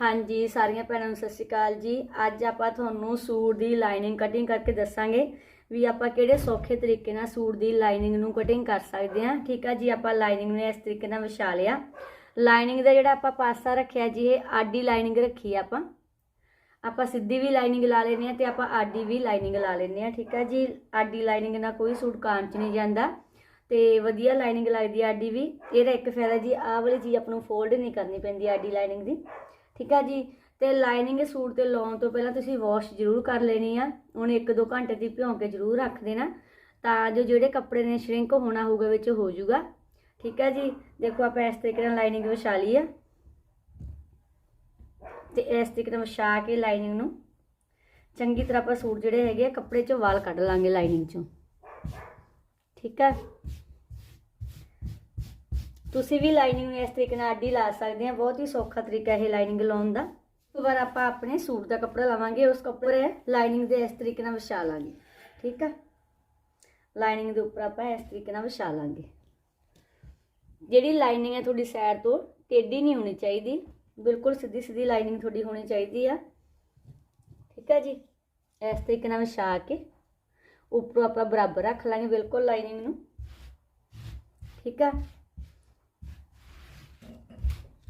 ਹਾਂਜੀ, ਸਾਰੀਆਂ ਭੈਣਾਂ ਨੂੰ ਸਤਿ ਸ਼੍ਰੀ ਅਕਾਲ ਜੀ। ਅੱਜ ਆਪਾਂ ਤੁਹਾਨੂੰ ਸੂਟ ਦੀ ਲਾਈਨਿੰਗ ਕਟਿੰਗ ਕਰਕੇ ਦੱਸਾਂਗੇ ਵੀ ਆਪਾਂ ਕਿਹੜੇ ਸੌਖੇ ਤਰੀਕੇ ਨਾਲ ਸੂਟ ਦੀ ਲਾਈਨਿੰਗ ਨੂੰ ਕਟਿੰਗ ਕਰ ਸਕਦੇ ਹਾਂ। ਠੀਕ ਆ ਜੀ, ਆਪਾਂ ਲਾਈਨਿੰਗ ਨੂੰ ਇਸ ਤਰੀਕੇ ਨਾਲ ਵਿਛਾ ਲਿਆ। ਲਾਈਨਿੰਗ ਦਾ ਜਿਹੜਾ ਆਪਾਂ ਪਾਸਾ ਰੱਖਿਆ ਜੀ, ਇਹ ਆਡੀ ਲਾਈਨਿੰਗ ਰੱਖੀ ਆ ਆਪਾਂ। ਆਪਾਂ ਸਿੱਧੀ ਵੀ ਲਾਈਨਿੰਗ ਲਾ ਲੈਨੇ ਆ ਤੇ ਆਪਾਂ ਆਡੀ ਵੀ ਲਾਈਨਿੰਗ ਲਾ ਲੈਨੇ ਆ ਠੀਕ ਆ ਜੀ, ਆਡੀ ਲਾਈਨਿੰਗ ਨਾਲ ਕੋਈ ਸੂਟ ਕਾਂਚ ਨਹੀਂ ਜਾਂਦਾ ਤੇ ਵਧੀਆ ਲਾਈਨਿੰਗ ਲੱਗਦੀ ਆ ਆਡੀ ਵੀ। ਇਹਦਾ ਇੱਕ ਫਾਇਦਾ ਜੀ, ਆਹ ਵਾਲੀ ਚੀਜ਼ ਆਪਾਂ ਨੂੰ ਫੋਲਡ ਨਹੀਂ ਕਰਨੀ ਪੈਂਦੀ ਆਡੀ ਲਾਈਨਿੰਗ ਦੀ। ਠੀਕ ਆ ਜੀ? ਤੇ ਲਾਈਨਿੰਗ ਸੂਟ ਤੇ ਲਾਉਣ ਤੋਂ ਪਹਿਲਾਂ ਤੁਸੀਂ ਵਾਸ਼ ਜ਼ਰੂਰ ਕਰ ਲੈਣੀ ਆ। ਉਹਨੇ 1-2 ਘੰਟੇ ਦੀ ਭਿਉਂ ਕੇ ਜ਼ਰੂਰ ਰੱਖ ਦੇਣਾ। ਤਾਂ ਜੋ ਜਿਹੜੇ ਕੱਪੜੇ ਨੇ ਸ਼ਰਿੰਕ ਹੋਣਾ ਹੋਊਗਾ ਵਿੱਚ ਹੋ ਜਾਊਗਾ। ਠੀਕ ਆ ਜੀ? ਦੇਖੋ ਆਪਾਂ ਇਸ ਤਰੀਕੇ ਨਾਲ ਲਾਈਨਿੰਗ ਵਿਛਾ ਲਈ ਆ। ਤੇ ਇਸ ਤਰੀਕੇ ਨਾਲ ਵਿਛਾ ਕੇ ਲਾਈਨਿੰਗ ਨੂੰ ਚੰਗੀ ਤਰ੍ਹਾਂ ਆਪਾਂ ਸੂਟ ਜਿਹੜੇ ਹੈਗੇ ਆ ਕੱਪੜੇ ਚੋਂ ਵਾਲ ਕੱਢ ਲਾਂਗੇ ਲਾਈਨਿੰਗ ਚੋਂ। ਠੀਕ ਆ? ਤੁਸੀਂ ਵੀ ਲਾਈਨਿੰਗ ਨੂੰ ਇਸ ਤਰੀਕੇ ਨਾਲ ਅੱਡੀ ਲਾ ਸਕਦੇ ਆ, ਬਹੁਤ ਹੀ ਸੌਖਾ ਤਰੀਕਾ ਇਹ ਲਾਈਨਿੰਗ ਲਾਉਣ ਦਾ। ਉਸ ਤੋਂ ਆਪਾਂ ਆਪਣੇ ਸੂਟ ਦਾ ਕੱਪੜਾ ਲਾਵਾਂਗੇ, ਉਸ ਕੱਪੜੇ ਲਾਈਨਿੰਗ ਦੇ ਇਸ ਤਰੀਕੇ ਨਾਲ ਵਿਛਾ ਲਾਂਗੇ, ਠੀਕ ਆ? ਲਾਈਨਿੰਗ ਦੇ ਉੱਪਰ ਆਪਾਂ ਇਸ ਤਰੀਕੇ ਨਾਲ ਵਿਛਾ ਲਾਂਗੇ। ਜਿਹੜੀ ਲਾਈਨਿੰਗ ਹੈ ਤੁਹਾਡੀ ਸਾਈਡ ਤੋਂ ਟੇਢੀ ਨਹੀਂ ਹੋਣੀ ਚਾਹੀਦੀ, ਬਿਲਕੁਲ ਸਿੱਧੀ ਸਿੱਧੀ ਲਾਈਨਿੰਗ ਤੁਹਾਡੀ ਹੋਣੀ ਚਾਹੀਦੀ ਆ। ਠੀਕ ਆ ਜੀ? ਇਸ ਤਰੀਕੇ ਨਾਲ ਵਿਛਾ ਕੇ ਉੱਪਰੋਂ ਆਪਾਂ ਬਰਾਬਰ ਰੱਖ ਲਾਂਗੇ, ਬਿਲਕੁਲ ਲਾਈਨਿੰਗ ਨੂੰ। ਠੀਕ ਆ?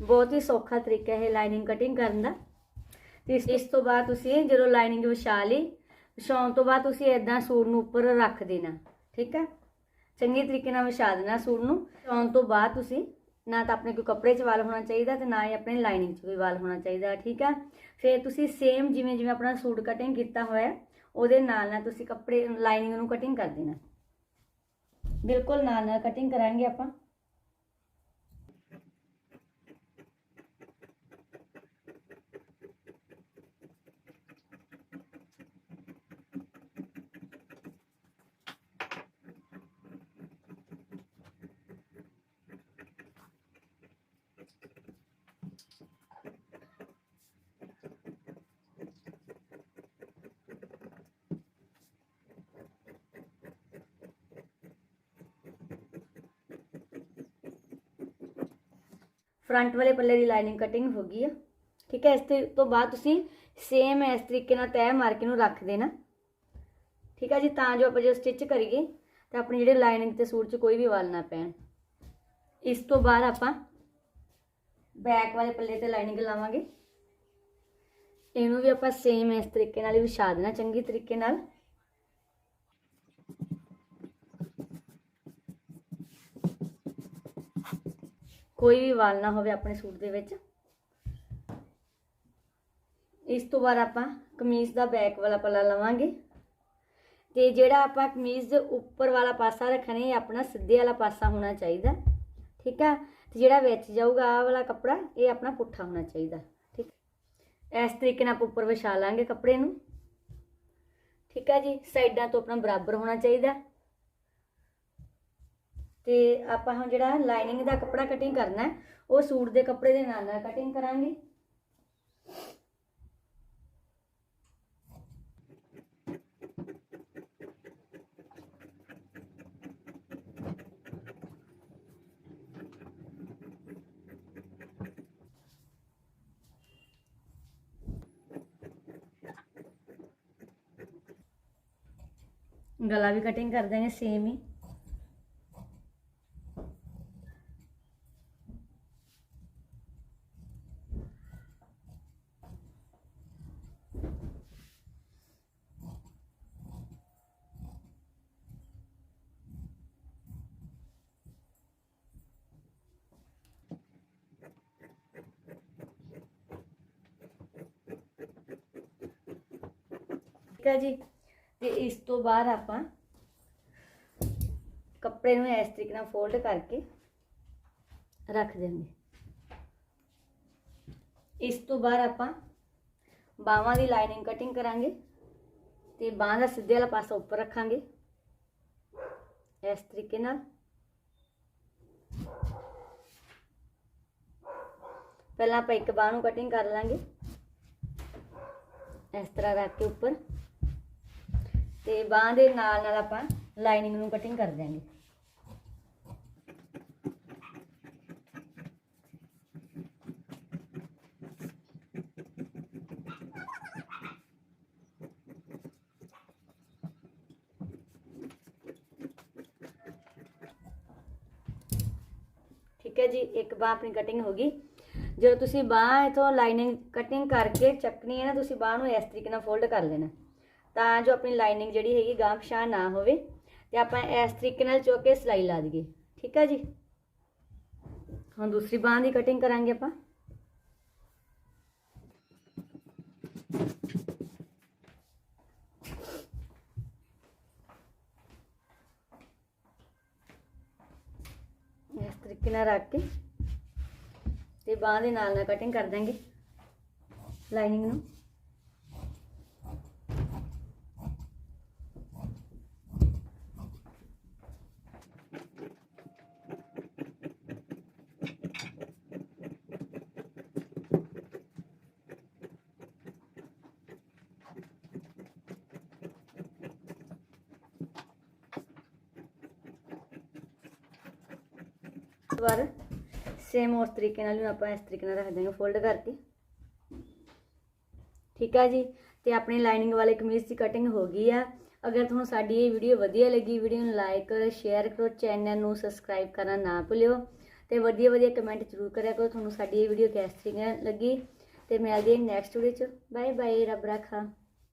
ਬਹੁਤ ਹੀ ਸੌਖਾ ਤਰੀਕਾ ਹੈ ਲਾਈਨਿੰਗ ਕਟਿੰਗ ਕਰਨ ਦਾ। ਤੇ ਇਸ- ਤੋਂ ਬਾਅਦ ਤੁਸੀਂ ਜਦੋਂ ਲਾਈਨਿੰਗ ਵਿਛਾ ਲਈ, ਵਿਛਾਉਣ ਤੋਂ ਬਾਅਦ ਤੁਸੀਂ ਇਦਾਂ ਸੂਟ ਨੂੰ ਉੱਪਰ ਰੱਖ ਦੇਣਾ, ਠੀਕ ਹੈ? ਚੰਗੇ ਤਰੀਕੇ ਨਾਲ ਵਿਛਾ ਦੇਣਾ ਸੂਟ ਨੂੰ। ਵਿਛਾਉਣ ਤੋਂ ਬਾਅਦ ਤੁਸੀਂ ਨਾ ਤਾਂ ਆਪਣੇ ਕੋਈ ਕੱਪੜੇ 'ਚ ਵਾਲ ਹੋਣਾ ਚਾਹੀਦਾ ਤੇ ਨਾ ਹੀ ਆਪਣੇ ਲਾਈਨਿੰਗ 'ਚ ਕੋਈ ਵਾਲ ਹੋਣਾ ਚਾਹੀਦਾ, ਠੀਕ ਹੈ? ਫਿਰ ਤੁਸੀਂ ਸੇਮ ਜਿਵੇਂ ਜਿਵੇਂ ਆਪਣਾ ਸੂਟ ਕਟਿੰਗ ਕੀਤਾ ਹੋਇਆ, ਉਹਦੇ ਨਾਲ ਨਾਲ ਤੁਸੀਂ ਕੱਪੜੇ ਲਾਈਨਿੰਗ ਨੂੰ ਕਟਿੰਗ ਕਰ ਦੇਣਾ। ਬਿਲਕੁਲ ਨਾਲ ਨਾਲ ਕਟਿੰਗ ਕਰਾਂਗੇ ਆਪਾਂ। ਫਰੰਟ ਵਾਲੇ ਪੱਲੇ ਦੀ ਲਾਈਨਿੰਗ ਕਟਿੰਗ ਹੋ ਗਈ ਆ। ਠੀਕ ਹੈ, ਇਸ ਤੇ ਤੋਂ ਬਾਅਦ ਤੁਸੀਂ ਸੇਮ ਇਸ ਤਰੀਕੇ ਨਾਲ ਤੈਅ ਮਾਰ ਕੇ ਨੂੰ ਰੱਖ ਦੇਣਾ। ਠੀਕ ਹੈ ਜੀ, ਤਾਂ ਜੋ ਆਪਾਂ ਜਦੋਂ ਸਟਿਚ ਕਰੀਏ, ਤਾਂ ਆਪਣੇ ਜਿਹੜੇ ਲਾਈਨਿੰਗ ਤੇ ਸੂਟ 'ਚ ਕੋਈ ਵੀ ਵਾਲ ਨਾ ਪੈਣ। ਇਸ ਤੋਂ ਬਾਅਦ ਆਪਾਂ ਬੈਕ ਵਾਲੇ ਪੱਲੇ ਤੇ ਲਾਈਨਿੰਗ ਲਾਵਾਂਗੇ। ਇਹਨੂੰ ਵੀ ਆਪਾਂ ਸੇਮ ਇਸ ਤਰੀਕੇ ਨਾਲ ਹੀ ਵਿਛਾ ਦੇਣਾ, ਚੰਗੀ ਤਰੀਕੇ ਨਾਲ। ਕੋਈ ਵੀ ਵਾਲ ਨਾ ਹੋਵੇ ਆਪਣੇ ਸੂਟ ਦੇ ਵਿੱਚ। ਇਸ ਤੋਂ ਬਾਅਦ ਆਪਾਂ ਕਮੀਜ਼ ਦਾ ਬੈਕ ਵਾਲਾ ਪੱਲਾ ਲਵਾਂਗੇ। ਤੇ ਜਿਹੜਾ ਆਪਾਂ ਕਮੀਜ਼ ਦੇ ਉੱਪਰ ਵਾਲਾ ਪਾਸਾ ਰੱਖਣਾ, ਇਹ ਆਪਣਾ ਸਿੱਧੇ ਵਾਲਾ ਪਾਸਾ ਹੋਣਾ ਚਾਹੀਦਾ। ਠੀਕ ਆ? ਤੇ ਜਿਹੜਾ ਵਿੱਚ ਜਾਊਗਾ ਆਹ ਵਾਲਾ ਕੱਪੜਾ, ਇਹ ਆਪਣਾ ਪੁੱਠਾ ਹੋਣਾ ਚਾਹੀਦਾ। ਠੀਕ ਇਸ ਤਰੀਕੇ ਨਾਲ ਆਪਾਂ ਉੱਪਰ ਵਿਛਾ ਲਾਂਗੇ ਕੱਪੜੇ ਨੂੰ। ਠੀਕ ਆ ਜੀ? ਸਾਈਡਾਂ ਤੋਂ ਆਪਣਾ ਬਰਾਬਰ ਹੋਣਾ ਚਾਹੀਦਾ। ਤੇ ਆਪਾਂ ਹੁਣ ਜਿਹੜਾ ਲਾਈਨਿੰਗ ਦਾ ਕੱਪੜਾ ਕਟਿੰਗ ਕਰਨਾ ਉਹ ਸੂਟ ਦੇ ਕੱਪੜੇ ਦੇ ਨਾਲ ਨਾਲ ਕਟਿੰਗ ਕਰਾਂਗੇ। ਗਲਾ ਵੀ ਕਟਿੰਗ ਕਰ ਦੇਂਗੇ ਸੇਮ ਹੀ। ਠੀਕ ਹੈ ਜੀ। ਤੇ ਇਸ ਤੋਂ ਬਾਅਦ ਆਪਾਂ ਕੱਪੜੇ ਨੂੰ ਇਸ ਤਰੀਕੇ ਨਾਲ ਫੋਲਡ ਕਰਕੇ ਰੱਖ ਦਿਆਂਗੇ। ਇਸ ਤੋਂ ਬਾਅਦ ਆਪਾਂ ਬਾਹਾਂ ਦੀ ਲਾਈਨਿੰਗ ਕਟਿੰਗ ਕਰਾਂਗੇ ਤੇ ਬਾਹਾਂ ਦਾ ਸਿੱਧੇ ਵਾਲਾ ਪਾਸਾ ਉੱਪਰ ਰੱਖਾਂਗੇ। ਇਸ ਤਰੀਕੇ ਨਾਲ। ਪਹਿਲਾਂ ਆਪਾਂ ਇੱਕ ਬਾਹ ਨੂੰ ਕਟਿੰਗ ਕਰ ਲਾਂਗੇ। ਇਸ ਤਰ੍ਹਾਂ ਰੱਖ ਕੇ ਉੱਪਰ। ਤੇ ਬਾਹ ਦੇ ਨਾਲ ਨਾਲ ਆਪਾਂ ਲਾਈਨਿੰਗ ਨੂੰ ਕਟਿੰਗ ਕਰ ਦਿਆਂਗੇ। ਠੀਕ ਹੈ ਜੀ, ਇੱਕ ਬਾਹ ਆਪਣੀ ਕਟਿੰਗ ਹੋ ਗਈ। ਜਦੋਂ ਤੁਸੀਂ ਬਾਹ ਇਥੋਂ ਲਾਈਨਿੰਗ ਕਟਿੰਗ ਕਰਕੇ ਚੱਕਣੀ ਹੈ ਨਾ, ਤੁਸੀਂ ਬਾਹ ਨੂੰ ਇਸ ਤਰੀਕੇ ਨਾਲ ਫੋਲਡ ਕਰ ਲੈਣਾ। ਤਾਂ ਜੋ ਆਪਣੀ ਲਾਈਨਿੰਗ ਜਿਹੜੀ ਹੈਗੀ ਗਾਂਹ ਪਛਾਣ ਨਾ ਹੋਵੇ ਤੇ ਆਪਾਂ ਇਸ ਤਰੀਕੇ ਨਾਲ ਚੁੱਕ ਕੇ ਸਿਲਾਈ ਲਾ ਦਈਏ। ਠੀਕ ਆ ਜੀ? ਹੁਣ ਦੂਸਰੀ ਬਾਹ ਦੀ ਕਟਿੰਗ ਕਰਾਂਗੇ ਆਪਾਂ। ਇਸ ਤਰੀਕੇ ਨਾਲ ਰੱਖ ਕੇ ਤੇ ਬਾਹ ਦੇ ਨਾਲ ਨਾਲ ਕਟਿੰਗ ਕਰ ਦਾਂਗੇ ਲਾਈਨਿੰਗ ਨੂੰ। ਦੁਬਾਰਾ ਸੇਮ ਉਸ ਤਰੀਕੇ ਨਾਲ ਹੀ ਆਪਾਂ ਇਸ ਤਰੀਕੇ ਨਾਲ ਰੱਖ ਦਾਂਗੇ ਫੋਲਡ ਕਰਕੇ। ਠੀਕ ਆ ਜੀ? ਤੇ ਆਪਣੀ ਲਾਈਨਿੰਗ ਵਾਲੇ ਕਮੀਜ਼ ਦੀ ਕਟਿੰਗ ਹੋ ਗਈ ਆ। ਅਗਰ ਤੁਹਾਨੂੰ ਸਾਡੀ ਇਹ ਵੀਡੀਓ ਵਧੀਆ ਲੱਗੀ ਵੀਡੀਓ ਨੂੰ ਲਾਈਕ ਕਰੋ ਸ਼ੇਅਰ ਕਰੋ ਚੈਨਲ ਨੂੰ ਸਬਸਕ੍ਰਾਈਬ ਕਰਨਾ ਨਾ ਭੁੱਲਿਓ। ਤੇ ਵਧੀਆ ਵਧੀਆ ਕਮੈਂਟ ਜ਼ਰੂਰ ਕਰਿਆ ਕਰੋ, ਤੁਹਾਨੂੰ ਸਾਡੀ ਇਹ ਵੀਡੀਓ ਕਿਸ ਤਰ੍ਹਾਂ ਲੱਗੀ। ਤੇ ਮਿਲਦੇ ਹਾਂ ਨੈਕਸਟ ਵੀਡੀਓ ਚ। ਬਾਏ ਬਾਏ ਰੱਬ ਰਾਖਾ।